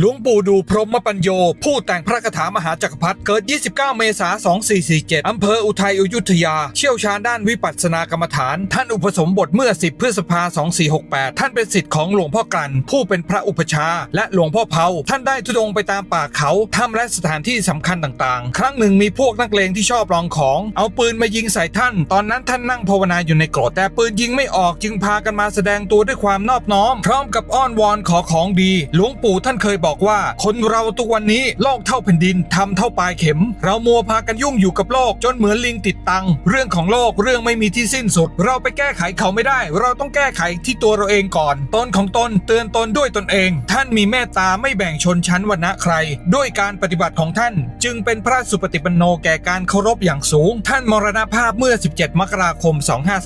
หลวงปู่ดูพรหมปัญโย ผู้แต่งพระคาถามหาจักรพรรดิเกิด 29 เมษายน 2447 อำเภออุทัยอยุธยา เชี่ยวชาญด้านวิปัสสนากรรมฐาน ท่านอุปสมบทเมื่อ 10 พฤษภาคม2468 ท่านเป็นศิษย์ของหลวงพ่อกลั่นผู้เป็นพระอุปชา และหลวงพ่อเผาท่านได้ทุดงไปตามป่าเขาถ้ำและสถานที่สำคัญต่างๆ ครั้งหนึ่งมีพวกนักเลงที่ชอบลองของ เอาปืนมายิงใส่ท่าน ตอนนั้นท่านนั่งภาวนาอยู่ในโกรธแต่ปืนยิงไม่ออกจึงพากันมาแสดงตัวด้วยความนอบน้อม พร้อมกับอ้อนวอนขอของดี หลวงปู่ท่านเคยบอกบอกว่า คนเราทุกวันนี้โลกเท่าแผ่นดินทำเท่าปลายเข็ม เรามัวพากันยุ่งอยู่กับโลกจนเหมือนลิงติดตัง เรื่องของโลกเรื่องไม่มีที่สิ้นสุด เราไปแก้ไขเขาไม่ได้ เราต้องแก้ไขที่ตัวเราเองก่อน ตนของตนเตือนตนด้วยตนเอง ท่านมีเมตตาไม่แบ่งชนชั้นวรรณะใคร ด้วยการปฏิบัติของท่าน จึงเป็นพระสุปฏิปันโนแก่การเคารพอย่างสูง ท่านมรณภาพเมื่อ 17 มกราคม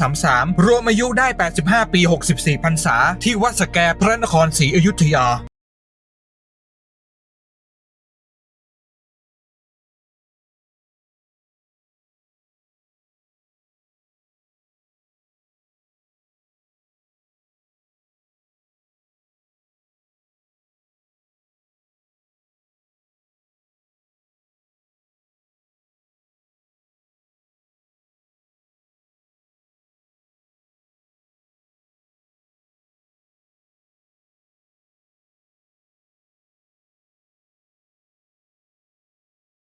2533 รวมอายุได้ 85 ปี 64พรรษา ที่วัดสแกพระนครศรีอยุธยา